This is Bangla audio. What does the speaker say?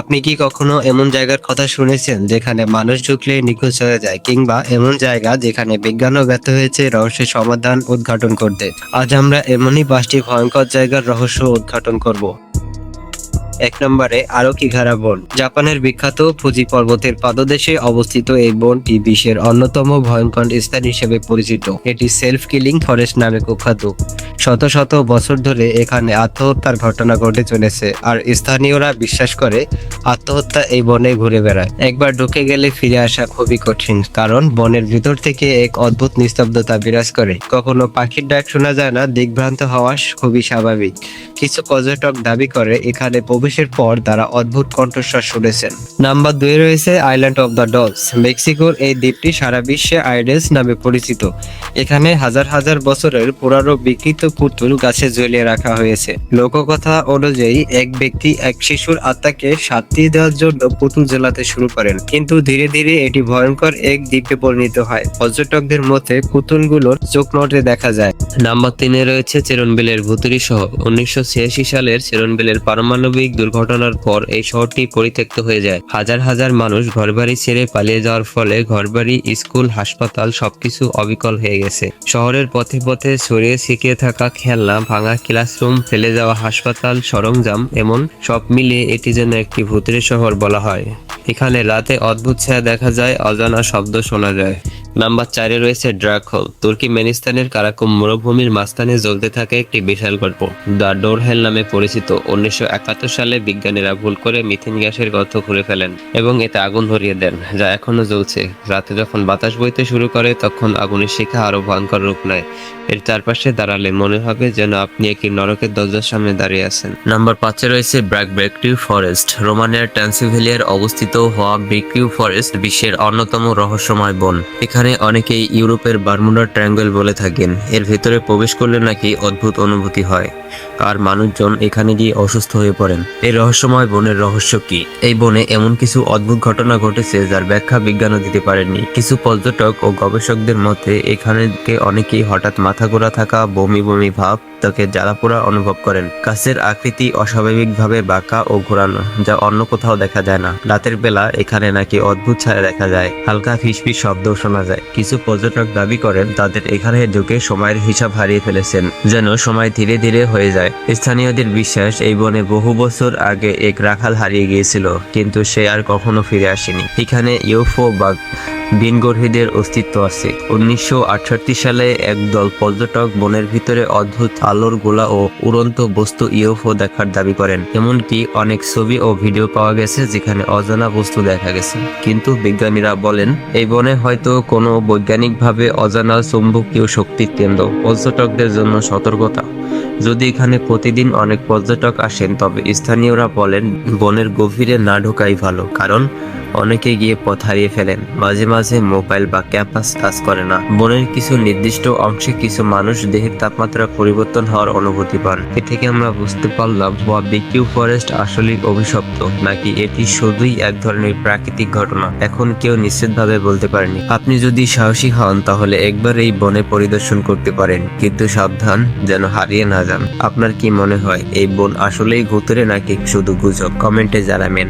আপনি কি কখনো এমন জায়গার কথা শুনেছেন যেখানে মানুষ ঢুকলে নিখোঁজ হয়ে যায় কিংবা এমন জায়গা যেখানে বিজ্ঞানও ব্যর্থ হয়েছে, রহস্যের সমাধান উদ্ঘাটন করতে? আজ আমরা এমনই পাঁচটি ভয়ঙ্কর জায়গার রহস্য উদ্ঘাটন করব। এক নম্বরে আরকিঘারা বন। জাপানের বিখ্যাত ফুজি পর্বতের পাদদেশে অবস্থিত এই বনটি বিশ্বের অন্যতম ভয়ঙ্কর স্থান হিসেবে পরিচিত। এটি সেলফ কিলিং ফরেস্ট নামে কুখ্যাত। শত শত বছর ধরে এখানে আত্মহত্যার ঘটনা ঘটে চলেছে। আর স্থানীয়রা বিশ্বাস করে, আত্মহত্যা এই বনে ঘুরে বেড়ায়। একবার ঢুকে গেলে ফিরে আসা খুবই কঠিন, কারণ বনের ভিতর থেকে এক অদ্ভুত নিস্তব্ধতা বিরাজ করে। কখনো পাখির ডাক শোনা যায় না দিগ্ভ্রান্ত হওয়া খুবই স্বাভাবিক। কিছু পর্যটক দাবি করে, এখানে প্রবেশের পর তারা অদ্ভুত কণ্ঠস্বর শুনেছেন। নাম্বার দুই রয়েছে আইল্যান্ড অফ দ্য ডলস। মেক্সিকোর এই দ্বীপটি সারা বিশ্বে আইডেলস নামে পরিচিত। এখানে হাজার হাজার বছরের পুরানো বিকৃত পুতুল গাছে ঝুলিয়ে রাখা হয়েছে। লোককথা অনুযায়ী এক ব্যক্তি এক শিশুর আত্মাকে শান্তি দেওয়ার জন্য পুতুল জ্বালাতে শুরু করেন। কিন্তু ধীরে ধীরে এটি ভয়ঙ্কর এক দ্বীপে পরিণত হয়। পর্যটকদের মধ্যে পুতুলগুলোর চোখ নোটে দেখা যায়। নাম্বার তিনে রয়েছে চেরনবিলের ভুতুরি শহর। উনিশশো সালের চেরনবিলের পারমাণবিক দুর্ঘটনার পর এই শহরটি পরিত্যক্ত হয়ে যায়। হাজার হাজার মানুষ ঘরবাড়ি ছেড়ে পালিয়ে যাওয়ার ফলে ঘরবাড়ি, স্কুল, হাসপাতাল সবকিছু অবিকল হয়ে গেছে। শহরের পথে পথে ছড়িয়ে ছিটিয়ে থাকা খেলনা ভাঙা ক্লাসরুম, ফেলে যাওয়া হাসপাতাল, সরঞ্জাম এমন সব মিলিয়ে এটি যেন একটি ভূতের শহর বলা হয়। এখানে রাতে অদ্ভুত ছায়া দেখা যায়, অজানা শব্দ শোনা যায়। নাম্বার চারে রয়েছে ড্রাক হোল তুর্কি মেনিস্তানের কারাকুম মরুভূমির মাঝখানে জ্বলতে থাকে একটি বিশাল গল্প। দ্য ডোর হেল নামে পরিচিত, উনিশশো একাত্তর সালে বিজ্ঞানীরা ভুল করে মিথেন গ্যাসের গর্ত খুলে ফেলেন এবং এতে আগুন ধরিয়ে দেন, যা এখনও জ্বলছে। রাতে যখন বাতাস বইতে শুরু করে, তখন আগুনের শিখা আরও ভয়ঙ্কর রূপ নেয়। এর চারপাশে দাঁড়ালে মনে হবে যেন আপনি একটি নরকের দরজার সামনে দাঁড়িয়ে আছেন। নাম্বার পাঁচে রয়েছে ব্র্যাক ব্রেকটিউ ফরেস্ট। রোমানিয়ার ট্রান্সিভেলিয়ার অবস্থিত হওয়া ব্রেকটিউ ফরেস্ট বিশ্বের অন্যতম রহস্যময় বন। এখানে অনেকেই ইউরোপের বার্মুডা ট্রায়াঙ্গেল বলে থাকেন। এর ভেতরে প্রবেশ করলে নাকি অদ্ভুত অনুভূতি হয়। আর মানুষজন এখানে গিয়ে অসুস্থ হয়ে পড়েন? এই রহস্যময় বনের রহস্য কি? এই বনে এমন কিছু অদ্ভুত ঘটনা ঘটেছে যার ব্যাখ্যা বিজ্ঞানও দিতে পারেননি। কিছু পর্যটক ও গবেষকদের মতে এখানে অনেকেই হঠাৎ মাথা ঘোরা থাকা, বমি বমি ভাব তাকে জ্বালাপোড়া অনুভব করেন। গাছের আকৃতি অস্বাভাবিকভাবে বাঁকা ও ঘোরানো, যা অন্য কোথাও দেখা যায় না। রাতের বেলা এখানে নাকি অদ্ভুত ছায়া দেখা যায়। হালকা ফিসফিস শব্দ শোনা যায়। কিছু পর্যটক দাবি করেন, তাদের এখানে ঢুকে সময়ের হিসাব হারিয়ে ফেলেছেন, যেন সময় ধীরে ধীরে হয়ে যায়। স্থানীয়দের বিশ্বাস, এই বনে বহু বছর আগে এক রাখাল হারিয়ে গিয়েছিল, কিন্তু সে আর কখনো ফিরে আসেনি। এখানে ইউফো বা বিনগর্হিদের অস্তিত্ব আছে। উনিশশো আটষট্টি সালে একদল পর্যটক বনের ভিতরে অদ্ভুত আলোর গোলা ও উড়ন্ত বস্তু ইউএফও দেখার দাবি করেন। এমনকি অনেক ছবি ও ভিডিও পাওয়া গেছে যেখানে অজানা বস্তু দেখা গেছে। কিন্তু বিজ্ঞানীরা বলেন, এই বনে হয়তো কোনো বৈজ্ঞানিকভাবে অজানা চুম্বকীয় শক্তির কেন্দ্র। পর্যটকদের জন্য সতর্কতা। যদি এখানে প্রতিদিন অনেক পর্যটক আসেন, তবে স্থানীয়রা বলেন, বনের গভীরে না ঢোকাই ভালো, কারণ অনেকে গিয়ে পথ হারিয়ে ফেলেন। মাঝে মাঝে মোবাইল বা ক্যাম্পাস কাজ করে না। বনের কিছু নির্দিষ্ট অংশে কিছু মানুষ দেহের তাপমাত্রা পরিবর্তন হওয়ার অনুভূতি পান। এ থেকে আমরা বুঝতে পারলাম বা বিকিউ ফরেস্ট আসলেই অভিশপ্ত, নাকি এটি শুধুই এক ধরনের প্রাকৃতিক ঘটনা। এখন কেউ নিশ্চিতভাবে বলতে পারেনি। আপনি যদি সাহসী হন, তাহলে একবার এই বনে পরিদর্শন করতে পারেন। কিন্তু সাবধান, যেন হারিয়ে না যান। আপনার কি মনে হয়, এই বন আসলেই ভূতরে নাকি শুধু গুজব? কমেন্টে জানাবেন।